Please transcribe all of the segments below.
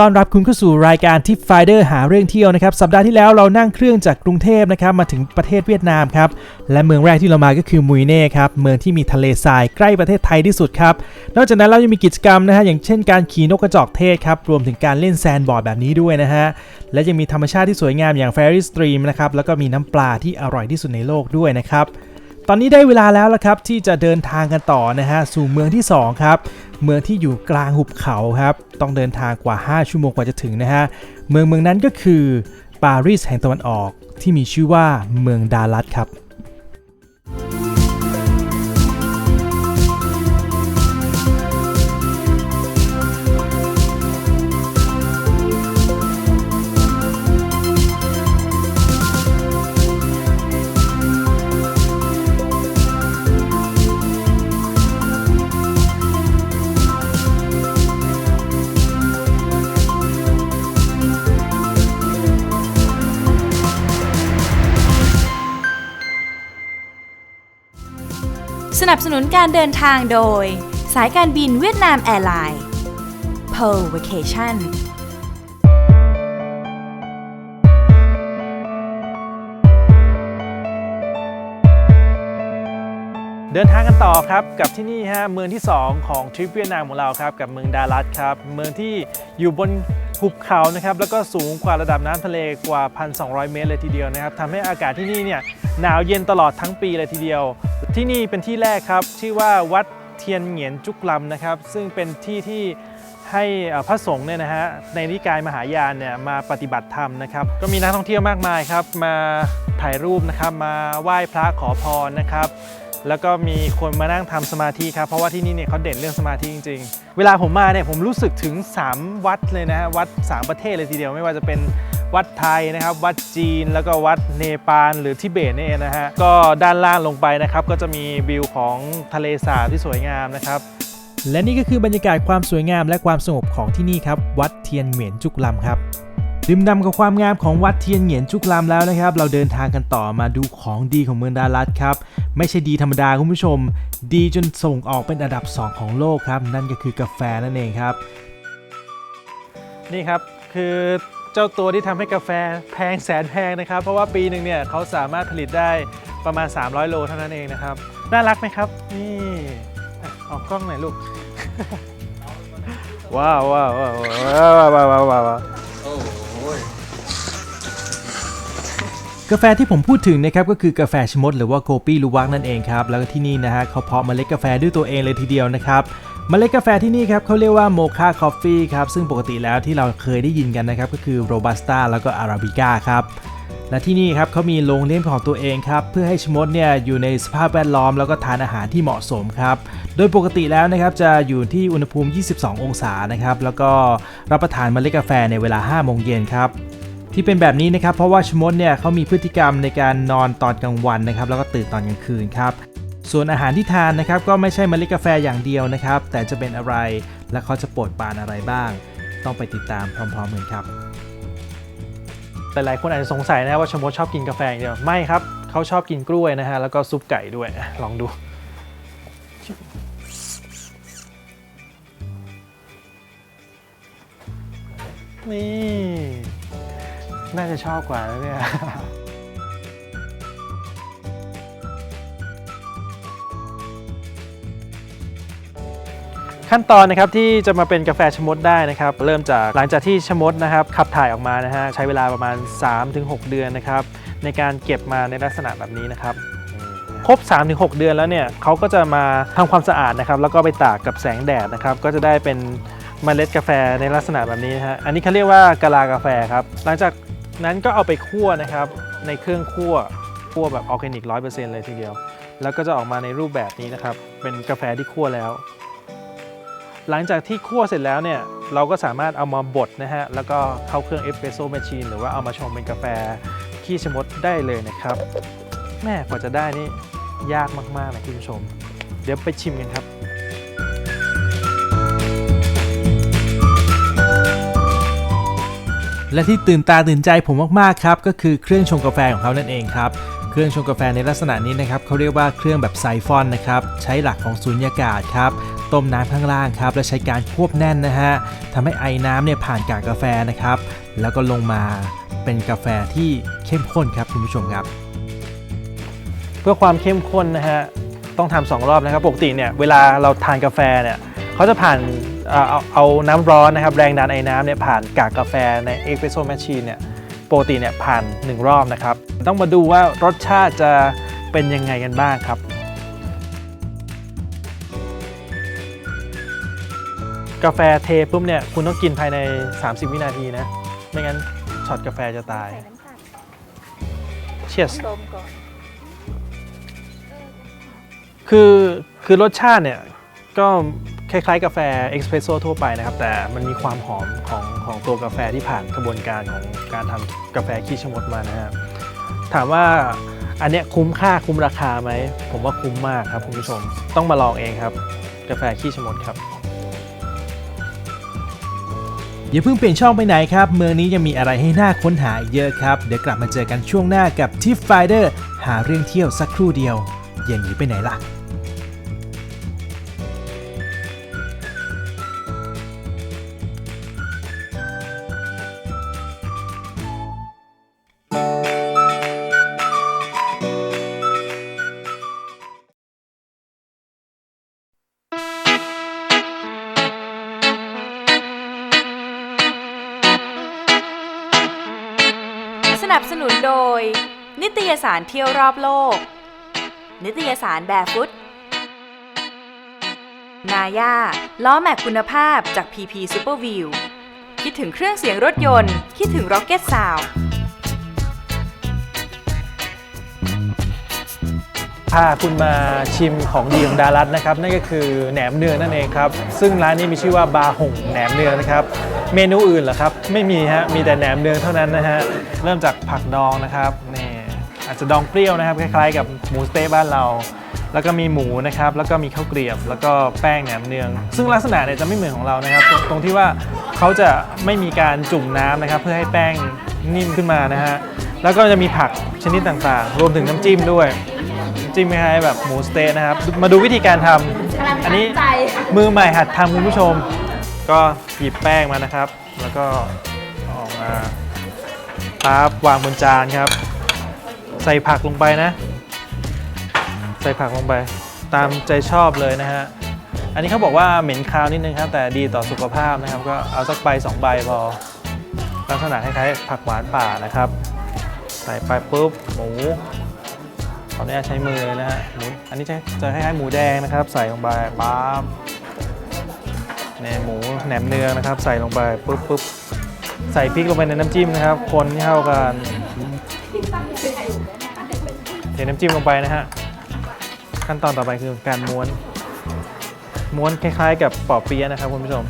ต้อนรับคุณเข้าสู่รายการทิปไฟเดอร์หาเรื่องเที่ยวนะครับ สัปดาห์ที่แล้วเรานั่งเครื่องจากกรุงเทพนะครับมาถึงประเทศเวียดนามครับ และเมืองแรกที่เรามาก็คือมุยเน่ครับ เมืองที่มีทะเลทรายใกล้ประเทศไทยที่สุดครับ นอกจากนั้นเรายังมีกิจกรรมนะฮะอย่างเช่นการขี่นกกระจอกเทศครับ รวมถึงการเล่นแซนด์บอร์ดแบบนี้ด้วยนะฮะ และยังมีธรรมชาติที่สวยงามอย่างเฟร r สตรีมนะครับ แล้วก็มีน้ำปลาที่อร่อยที่สุดในโลกด้วยนะครับ ตอนนี้ได้เวลาแล้วละครับที่จะเดินทางกันต่อนะฮะสู่เมืองที่ 2 ครับ เมืองที่อยู่กลางหุบเขาครับ ต้องเดินทางกว่า 5 ชั่วโมงกว่าจะถึงนะฮะเมืองเมืองนั้นก็คือปารีสแห่งตะวันออกที่มีชื่อว่าเมืองดาลัดครับ นับสนุนการเดินทางโดย สายการบินเวียดนามแอร์ไลน์ Pearl Vacation เดินทางกันต่อครับกับที่นี่ฮะเมืองที่ 2 ของทริปเวียดนามของเราครับกับเมืองดาลัดครับเมืองที่อยู่บน หุบเขานะครับแล้วก็สูงกว่าระดับน้ำทะเลกว่า 1,200 เมตรเลยทีเดียวนะครับทำให้อากาศที่นี่เนี่ยหนาวเย็นตลอดทั้งปีเลยทีเดียว ที่นี่เป็นที่แรกครับ ชื่อว่าวัดเทียนเหงียนจุกลำนะครับ ซึ่งเป็นที่ที่ให้พระสงฆ์เนี่ยนะฮะในนิกายมหายานเนี่ยมาปฏิบัติธรรมนะครับ ก็มีนักท่องเที่ยวมากมายครับ มาถ่ายรูปนะครับ มาไหว้พระขอพรนะครับ แล้วก็มีคนมานั่งทำสมาธิครับ เพราะว่าที่นี่เนี่ยเขาเด่นเรื่องสมาธิจริง ๆ เวลาผมมาเนี่ยผมรู้สึกถึง 3 วัดเลยนะฮะวัด 3 ประเทศเลยทีเดียวไม่ว่าจะเป็นวัดไทยนะครับ วัดจีนแล้วก็วัดเนปาลหรือทิเบตนี่เองนะฮะก็ด้านล่างลงไปนะครับ ก็จะมีวิวของทะเลสาบที่สวยงามนะครับและนี่ก็คือบรรยากาศความสวยงามและความสงบของที่นี่ครับ วัดเทียนเหมียนจุกลำครับ ดื่มด่ำกับความงามของวัดเทียนเหงียนจุกลามแล้วนะครับ เราเดินทางกันต่อมาดูของดีของเมืองดาลัดครับ ไม่ใช่ดีธรรมดาคุณผู้ชม ดีจนส่งออกเป็นอันดับ 2 ของโลกครับ นั่นก็คือกาแฟนั่นเองครับ นี่ครับคือเจ้าตัวที่ทำให้กาแฟแพงแสนแพงนะครับ เพราะว่าปีหนึ่งเนี่ยเขาสามารถผลิตได้ประมาณ 300 โลเท่านั้นเองนะครับ น่ารักไหมครับ นี่อะออกกล้องหน่อยลูกว้าวว้าวว้าวว้าวว้าวว้าว กาแฟที่ผมพูดถึงนะครับก็คือกาแฟชมดหรือว่าโกปี้ลูวักนั่นเองครับแล้วก็ที่นี่นะฮะเขาเพาะเมล็ดกาแฟด้วยตัวเองเลยทีเดียวนะครับเมล็ดกาแฟที่นี่ครับเขาเรียกว่าโมคาคอฟฟี่ครับซึ่งปกติแล้วที่เราเคยได้ยินกันนะครับก็คือโรบัสต้าแล้วก็อาราบิก้าครับและที่นี่ครับเขามีโรงเลี้ยงของตัวเองครับเพื่อให้ชมดเนี่ยอยู่ในสภาพแวดล้อมแล้วก็ทานอาหารที่เหมาะสมครับโดยปกติแล้วนะครับจะอยู่ที่อุณหภูมิ 22 องศานะครับแล้วก็รับประทานเมล็ดกาแฟในเวลา 5 โมงเย็นครับ ที่เป็นแบบนี้นะครับเพราะว่าชมดเนี่ยเขามีพฤติกรรมในการนอนตอนกลางวันนะครับแล้วก็ตื่นตอนกลางคืนครับส่วนอาหารที่ทานนะครับก็ไม่ใช่เมล็ดกาแฟอย่างเดียวนะครับ แต่จะเป็นอะไรและเขาจะโปรดปานอะไรบ้าง ต้องไปติดตามพร้อมๆกันครับหลายๆคนอาจจะสงสัยนะว่าชมดชอบกินกาแฟอย่างเดียวไม่ครับเขาชอบกินกล้วยนะฮะแล้วก็ซุปไก่ด้วยลองดูนี่ น่าจะชอบกว่าแล้วเนี่ย ขั้นตอนนะครับที่จะมาเป็นกาแฟชะมดได้นะครับ เริ่มจากหลังจากที่ชะมดนะครับขับถ่ายออกมานะฮะใช้เวลาประมาณ 3-6 เดือนนะครับ ในการเก็บมาในลักษณะแบบนี้นะครับครบ 3-6 เดือนแล้วเนี่ยเขาก็จะมาทำความสะอาดนะครับ แล้วก็ไปตากกับแสงแดดนะครับ ก็จะได้เป็นเมล็ดกาแฟในลักษณะแบบนี้นะฮะอันนี้เขาเรียกว่ากะลากาแฟครับ หลังจาก นั้นก็เอาไปคั่วนะครับในเครื่องคั่วคั่วแบบออร์แกนิก100%เลยทีเดียว แล้วก็จะออกมาในรูปแบบนี้นะครับ เป็นกาแฟที่คั่วแล้ว หลังจากที่คั่วเสร็จแล้วเนี่ย เราก็สามารถเอามาบดนะฮะ แล้วก็เข้าเครื่องเอสเปรสโซ่แมชชีนหรือว่าเอามาชงเป็นกาแฟขี้ชะมดได้เลยนะครับ แม่กว่าจะได้นี่ยากมากๆนะคุณผู้ชม เดี๋ยวไปชิมกันครับ และที่ตื่นตาตื่นใจผมมากๆครับก็คือเครื่องชงกาแฟของเขานั่นเองครับเครื่องชงกาแฟในลักษณะนี้นะครับเขาเรียกว่าเครื่องแบบไซฟอนนะครับใช้หลักของสุญญากาศครับต้มน้ำข้างล่างครับและใช้การควบแน่นนะฮะทำให้ไอ้น้ำเนี่ยผ่านกากกาแฟนะครับแล้วก็ลงมาเป็นกาแฟที่เข้มข้นครับคุณผู้ชมครับ เพื่อความเข้มข้นนะฮะต้องทำสองรอบนะครับปกติเนี่ยเวลาเราทานกาแฟเนี่ยเขาจะผ่าน เอ่อเอาเอาน้ำร้อนนะครับแรงดันไอ้น้ำเนี่ยผ่านกากกาแฟในเอสเปรสโซ่แมชชีนเนี่ยปกติเนี่ยผ่าน 1 รอบนะครับ ต้องมาดูว่ารสชาติจะเป็นยังไงกันบ้างครับ กาแฟเทปุ๊บเนี่ยคุณต้องกินภายใน 30 วินาทีนะ ไม่งั้นช็อตกาแฟจะตายใส่น้ำตาล Cheers ดมก่อนคือคือรสชาติเนี่ยก็ คล้ายๆ กาแฟเอสเปรสโซ่ทั่วไปนะครับ แต่มันมีความหอมของของตัวกาแฟที่ผ่านกระบวนการของการทำกาแฟขี้ชะมดมานะฮะถามว่าอันเนี้ยคุ้มค่าคุ้มราคาไหม ผมว่าคุ้มมากครับคุณผู้ชมต้องมาลองเองครับ กาแฟขี้ชะมดครับ อย่าเพิ่งเปลี่ยนช่องไปไหนครับ เมืองนี้ยังมีอะไรให้น่าค้นหาอีกเยอะครับ เดี๋ยวกลับมาเจอกันช่วงหน้ากับทิฟไฟเดอร์หาเรื่องเที่ยวสักครู่เดียวอย่าหนีไปไหนล่ะ ยสารเที่ยวรอบโลก นิตยสารแบบฟุต นาย่า ล้อแม็กคุณภาพจาก PP Superview คิดถึงเครื่องเสียงรถยนต์ คิดถึง Rocket Sound พาคุณมาชิมของดีของดารัตนะครับ นั่นก็คือแหนมเนืองนั่นเองครับ ซึ่งร้านนี้มีชื่อว่าบาหงแหนมเนืองนะครับ เมนูอื่นเหรอครับ ไม่มีฮะ มีแต่แหนมเนืองเท่านั้นนะฮะ เริ่มจากผักดองนะครับน อาจจะดองเปรี้ยวนะครับคล้ายๆ กับหมูสะเต๊ะบ้านเรา แล้วก็มีหมูนะครับแล้วก็มีข้าวเกรียบ แล้วก็แป้งแหนมเนือง ซึ่งลักษณะเนี่ยจะไม่เหมือนของเรานะครับตรงตรงที่ว่าเขาจะไม่มีการจุ่มน้ำนะครับเพื่อให้แป้งนิ่มขึ้นมานะฮะแล้วก็จะมีผักชนิดต่างๆ รวมถึงน้ำจิ้มด้วยจิ้มคล้ายๆแบบหมูสเต๊ะนะครับมาดูวิธีการทำอันนี้มือใหม่หัดทำคุณผู้ชม ก็หยิบแป้งมานะครับ แล้วก็เอาออกมาปั๊บวางบนจานครับ ใส่ผักลงไปนะ ใส่ผักลงไป ตามใจชอบเลยนะฮะ อันนี้เขาบอกว่าเหม็นคาวนิดนึงครับ แต่ดีต่อสุขภาพนะครับ ก็เอาสักใบสองใบพอ ลักษณะคล้ายๆผักหวานป่านะครับ ใส่ไปปุ๊บหมูขออนุญาตใช้มือเลยนะฮะหมูอันนี้จะจะคล้ายๆหมูแดงนะครับ ใส่ลงไปปั๊บเนี่ยหมูแหนมเนืองนะครับ ใส่ลงไปปุ๊บปุ๊บใส่พริกลงไปในน้ำจิ้มนะครับ คนให้เข้ากัน ทน้ำจิ้มลงไปนะฮะ ขั้นตอนต่อไปคือการม้วน ม้วนคล้ายๆ กับปอบเปี๊ยะนะครับคุณผู้ชม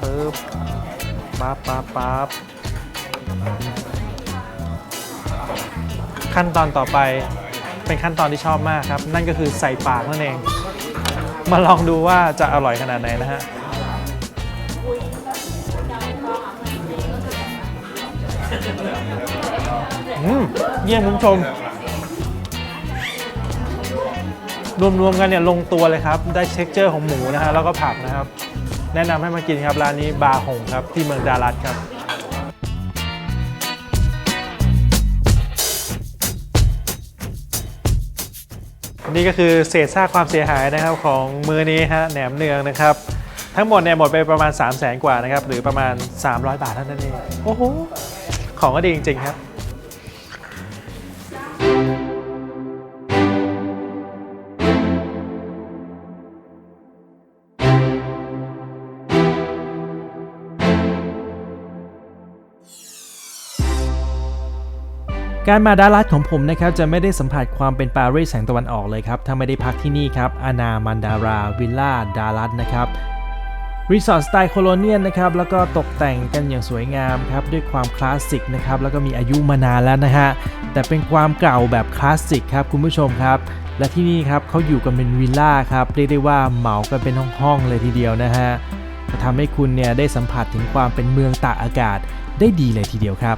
ปึ๊บปั๊บปั๊บปั๊บขั้นตอนต่อไปเป็นขั้นตอนที่ชอบมากครับ นั่นก็คือใส่ปากนั่นเอง มาลองดูว่าจะอร่อยขนาดไหนนะฮะ อืมเยี่ยมคุณผู้ชม รวมๆกันเนี่ยลงตัวเลยครับ ได้เท็กเจอร์ของหมูนะฮะแล้วก็ผักนะครับ แนะนำให้มากินครับ ร้านนี้บาหงครับ ที่เมืองดารัตครับ นี่ก็คือเศษซากความเสียหายนะครับของมือนี้ฮะแหนมเนืองนะครับ ทั้งหมดเนี่ยหมดไปประมาณ 3 0 0แสนกว่านะครับ หรือประมาณ 300 บาทเท่านั้นเอง โอ้โห ของก็ดีจริง ๆ ครับการมาดารัสของผมนะครับจะไม่ได้สัมผัสความเป็นปารีสแสงตะวันออกเลยครับ ถ้าไม่ได้พักที่นี่ครับอานามันดาราวิลล่าดารัสนะครับ รีสอร์ทสไตล์โคโลเนียนนะครับแล้วก็ตกแต่งกันอย่างสวยงามครับด้วยความคลาสสิกนะครับแล้วก็มีอายุมานานแล้วนะฮะแต่เป็นความเก่าแบบคลาสสิกครับคุณผู้ชมครับและที่นี่ครับเขาอยู่กันเป็นวิลล่าครับเรียกได้ว่าเหมากันเป็นห้องๆเลยทีเดียวนะฮะจะทำให้คุณเนี่ยได้สัมผัสถึงความเป็นเมืองตากอากาศได้ดีเลยทีเดียวครับ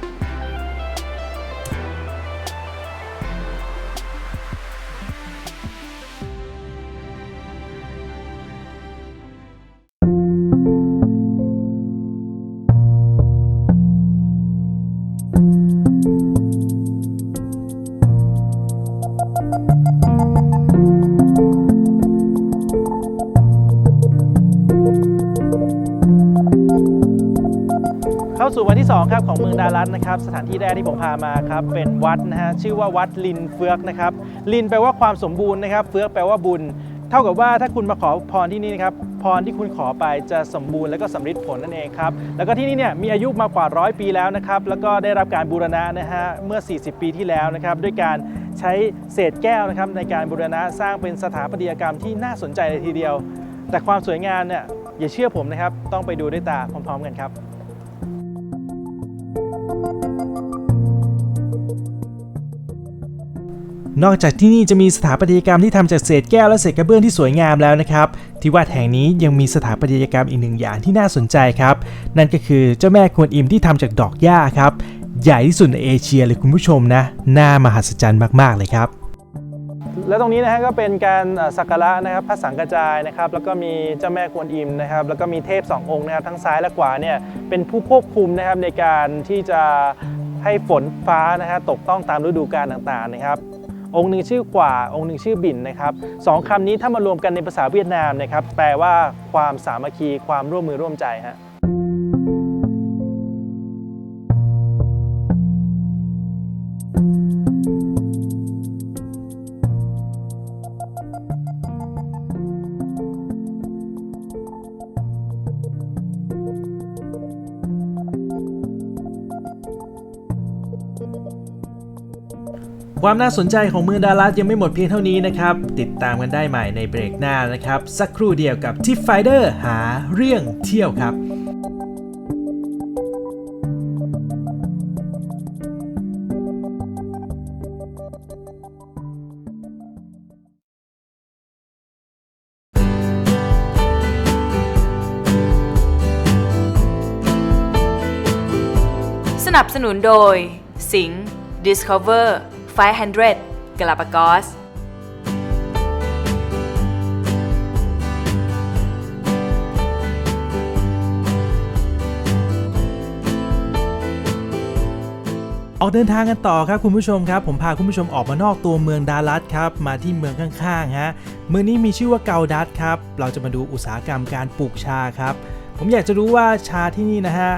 ที่2ครับของเมืองดารัตนะครับสถานที่แรกที่ผมพามาครับเป็นวัดนะฮะชื่อว่าวัดลินเฟือกนะครับลินแปลว่าความสมบูรณ์นะครับ เฟือกแปลว่าบุญ เท่ากับว่าถ้าคุณมาขอพรที่นี่นะครับพรที่คุณขอไปจะสมบูรณ์และก็สำเร็จผลนั่นเองครับแล้วก็ที่นี่เนี่ยมีอายุมากว่าร้อยปีแล้วนะครับแล้วก็ได้รับการบูรณะนะฮะเมื่อ 40 ปีที่แล้วนะครับด้วยการใช้เศษแก้วนะครับในการบูรณะสร้างเป็นสถาปัตยกรรมที่น่าสนใจเลยทีเดียว แต่ความสวยงามเนี่ยอย่าเชื่อผมนะครับต้องไปดูด้วยตาพร้อม ๆ กันครับ นอกจากที่นี่จะมีสถาปัตยกรรมที่ทำจากเศษแก้วและเศษกระเบื้องที่สวยงามแล้วนะครับ ที่วัดแห่งนี้ยังมีสถาปัตยกรรมอีกหนึ่งอย่างที่น่าสนใจครับ นั่นก็คือเจ้าแม่กวนอิมที่ทำจากดอกหญ้าครับ ใหญ่ที่สุดในเอเชียเลยคุณผู้ชมนะ น่ามหัศจรรย์มาก ๆ เลยครับแล้วตรงนี้นะฮะก็เป็นการสักการะนะครับพระสังกระจายนะครับแล้วก็มีเจ้าแม่กวนอิมนะครับแล้วก็มีเทพสององค์นะครับทั้งซ้ายและขวาเนี่ยเป็นผู้ควบคุมนะครับในการที่จะให้ฝนฟ้านะฮะตกต้องตามฤดูกาลต่างๆนะครับ องค์หนึ่งชื่อกว่าองค์หนึ่งชื่อบินนะครับสองคำนี้ถ้ามารวมกันในภาษาเวียดนามนะครับแปลว่าความสามัคคีความร่วมมือร่วมใจฮะ ความน่าสนใจของเมืองดารัสยังไม่หมดเพียงเท่านี้นะครับ ติดตามกันได้ใหม่ในเบรกหน้านะครับ สักครู่เดียวกับทิฟไฟเดอร์หาเรื่องเที่ยวครับสนับสนุนโดยสิง Discover 500 Galapagos ออกเดินทางกันต่อครับคุณผู้ชมครับ ผมพาคุณผู้ชมออกมานอกตัวเมืองดารัสครับมาที่เมืองข้างๆฮะเมืองนี้มีชื่อว่าเกาดัสครับเราจะมาดูอุตสาหกรรมการปลูกชาครับ ผมอยากจะรู้ว่าชาที่นี่นะฮะ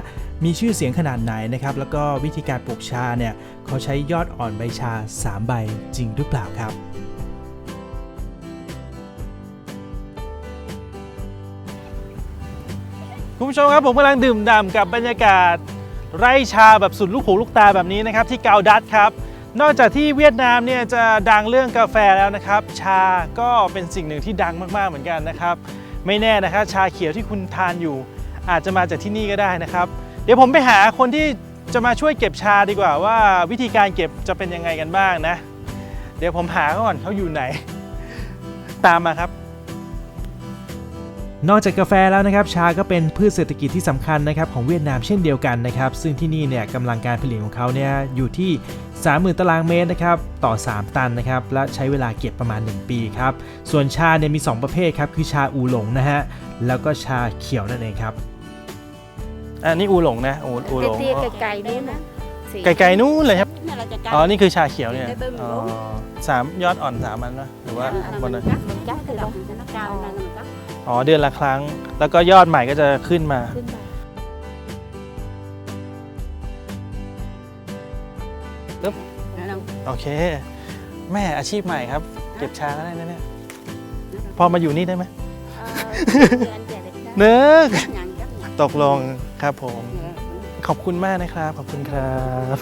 มีชื่อเสียงขนาดไหนนะครับ แล้วก็วิธีการปลูกชาเนี่ยเขาใช้ยอดอ่อนใบชา 3 ใบจริงหรือเปล่าครับคุณผู้ชมครับผมกำลังดื่มด่ำกับบรรยากาศ ไร่ชาแบบสุดลูกหูลูกตาแบบนี้นะครับที่เกาดัตครับ นอกจากที่เวียดนามเนี่ยจะดังเรื่องกาแฟแล้วนะครับ ชาก็เป็นสิ่งหนึ่งที่ดังมากๆเหมือนกันนะครับ ไม่แน่นะครับชาเขียวที่คุณทานอยู่ อาจจะมาจากที่นี่ก็ได้นะครับ เดี๋ยวผมไปหาคนที่จะมาช่วยเก็บชาดีกว่าว่าวิธีการเก็บจะเป็นยังไงกันบ้างนะ เดี๋ยวผมหาเขาก่อนเขาอยู่ไหน ตามมาครับ นอกจากกาแฟแล้วนะครับ ชาก็เป็นพืชเศรษฐกิจที่สำคัญนะครับของเวียดนามเช่นเดียวกันนะครับ ซึ่งที่นี่เนี่ยกำลังการผลิตของเขาเนี่ยอยู่ที่ 30,000 ตารางเมตรนะครับต่อ 3 ตันนะครับและใช้เวลาเก็บประมาณ 1 ปีครับส่วนชาเนี่ยมี 2 ประเภทครับคือชาอูหลงนะฮะแล้วก็ชาเขียวนั่นเองครับ อันนี้อูหลงนะอูอูหลงเตี้ยๆไกลๆนู่นนะสีไกลๆนู้นเลยครับนี่เราจะกัดอ๋อนี่คือชาเขียวเนี่ยได้เบิ่งอ๋อรู้สามยอดอ่อนสามอันนะหรือว่าบนนั้น กัดมันกัดคือเราจะนักการนั่นมันกัดอ๋อเดือนละครั้ง แล้วก็ยอดใหม่ก็จะขึ้นมา ขึ้นมาปึ๊บ แล้วเราโอเค แม่อาชีพใหม่ครับ เก็บชาก็ได้นะเนี่ยพอมาอยู่นี่ได้ไหมเอ่อเดือนเจ็ดเลยได้เนึกงานกัดงาน ตกลงครับผม ขอบคุณมากนะครับ ขอบคุณครับ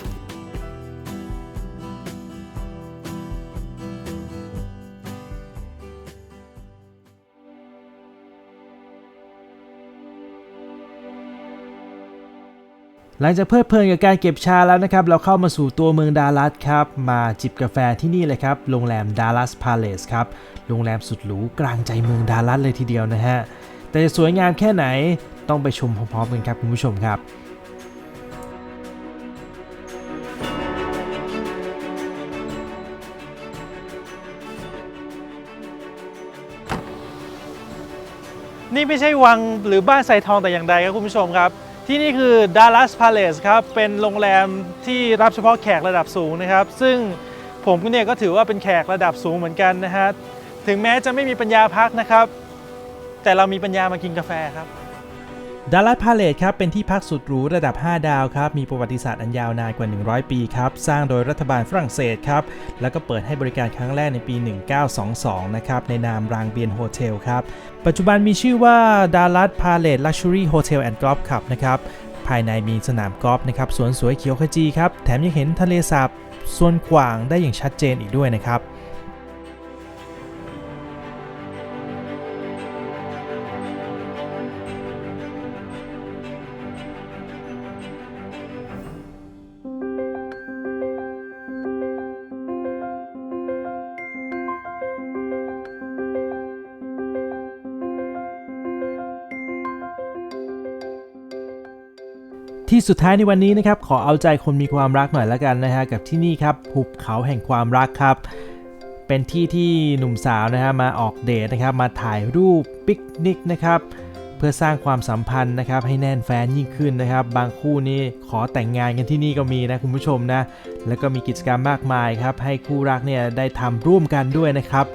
หลังจากเพลิดเพลินกับการเก็บชาแล้วนะครับ เราเข้ามาสู่ตัวเมืองดาลัสครับ มาจิบกาแฟที่นี่เลยครับ โรงแรมดาลัสพาเลสครับ โรงแรมสุดหรูกลางใจเมืองดาลัสเลยทีเดียวนะฮะ แต่จะสวยงามแค่ไหน ต้องไปชมพร้อมๆกันครับคุณผู้ชมครับนี่ไม่ใช่วังหรือบ้านใส่ทองแต่อย่างใดครับคุณผู้ชมครับ ที่นี่คือ Dallas Palace ครับ เป็นโรงแรมที่รับเฉพาะแขกระดับสูงนะครับ ซึ่งผมเนี่ยก็ถือว่าเป็นแขกระดับสูงเหมือนกันนะฮะถึงแม้จะไม่มีปัญญาพักนะครับ แต่เรามีปัญญามากินกาแฟครับ ด a ล a s พาเล e ครับเป็นที่พักสุดหรูระดับ 5 ดาวครับมีประวัติศาสตร์อันยาวนานกว่า 100 ปีครับสร้างโดยรัฐบาลฝรั่งเศสครับแล้วก็เปิดให้บริการครั้งแรกในปี 1922 นะครับในนามรางเบียนโฮเทลครับปัจจุบันมีชื่อว่า Dallas Palace Luxury Hotel and Golf Club นะครับภายในมีสนามกอล์ฟนะครับสวนสวยเขียวขจีครับแถมยังเห็นทะเลสาบส่วนกว้างได้อย่างชัดเจนอีกด้วยนะครับ สุดท้ายในวันนี้นะครับขอเอาใจคนมีความรักหน่อยละกันนะฮะกับที่นี่ครับหุบเขาแห่งความรักครับ เป็นที่ที่หนุ่มสาวนะฮะมาออกเดทนะครับมาถ่ายรูปปิกนิกนะครับเพื่อสร้างความสัมพันธ์นะครับให้แน่นแฟนยิ่งขึ้นนะครับ บางคู่นี้ขอแต่งงานกันที่นี่ก็มีนะคุณผู้ชมนะแล้วก็มีกิจกรรมมากมายครับให้คู่รักเนี่ยได้ทำร่วมกันด้วยนะครับ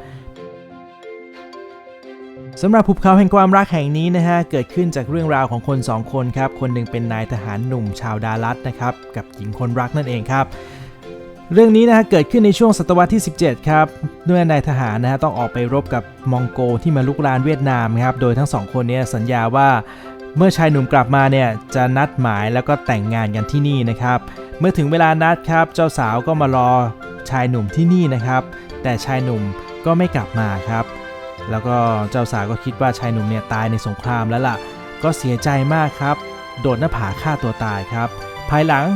สำหรับภูเขาแห่งความรักแห่งนี้นะฮะเกิดขึ้นจากเรื่องราวของคน 2 คนครับ คนหนึ่งเป็นนายทหารหนุ่มชาวดารัสนะครับ กับหญิงคนรักนั่นเองครับ เรื่องนี้นะฮะเกิดขึ้นในช่วงศตวรรษที่ 17 ครับเมื่อนายทหารนะฮะต้องออกไปรบกับมองโกที่มาลุกรานเวียดนามครับโดยทั้งสองคนเนี้สัญญาว่าเมื่อชายหนุ่มกลับมาเนี่ยจะนัดหมายแล้วก็แต่งงานกันที่นี่นะครับ เมื่อถึงเวลานัดครับเจ้าสาวก็มารอชายหนุ่มที่นี่นะครับ แต่ชายหนุ่มก็ไม่กลับมาครับ แล้วก็เจ้าสาวก็คิดว่าชายหนุ่มเนี่ยตายในสงครามแล้วล่ะ ก็เสียใจมากครับ โดดหน้าผาฆ่าตัวตายครับ ภายหลัง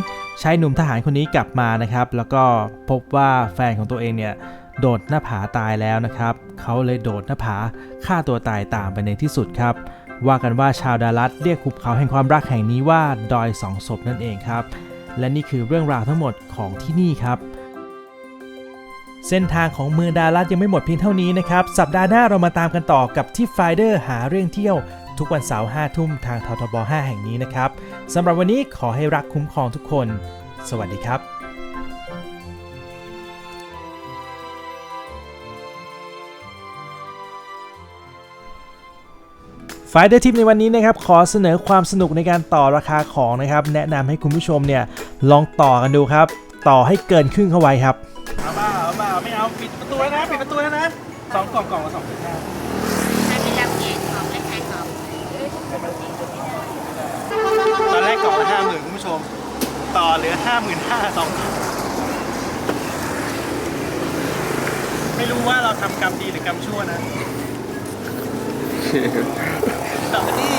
ชายหนุ่มทหารคนนี้กลับมานะครับ แล้วก็พบว่าแฟนของตัวเองเนี่ยโดดหน้าผาตายแล้วนะครับ เขาเลยโดดหน้าผาฆ่าตัวตายตามไปในที่สุดครับ ว่ากันว่าชาวดารัสเรียกหุบเขาแห่งความรักแห่งนี้ว่าดอยสองศพนั่นเองครับ และนี่คือเรื่องราวทั้งหมดของที่นี่ครับ เส้นทางของเมืองดารัสยังไม่หมดเพียงเท่านี้นะครับ สัปดาห์หน้าเรามาตามกันต่อกับที่ไฟเดอร์หาเรื่องเที่ยว ทุกวันเสาร์5ทุ่มทางททบ 5 แห่งนี้นะครับสำหรับวันนี้ขอให้รักคุ้มครองทุกคน สวัสดีครับไฟเดอร์ทิปในวันนี้นะครับขอเสนอความสนุกในการต่อราคาของนะครับ แนะนำให้คุณผู้ชมเนี่ยลองต่อกันดูครับ ต่อให้เกินครึ่งเข้าไว้ครับ เอามาเอามาไม่เอาปิดประตูแล้วนะปิดประตูแล้วนะสองกล่องกล่องละสองพันห้าถ้าไม่รับเองของและใช้ของตอนแรกกล่องละห้าหมื่นคุณผู้ชม ต่อเหลือห้าหมื่นห้าสองไม่รู้ว่าเราทำกรรมดีหรือกรรมชั่วนะต่อกันที่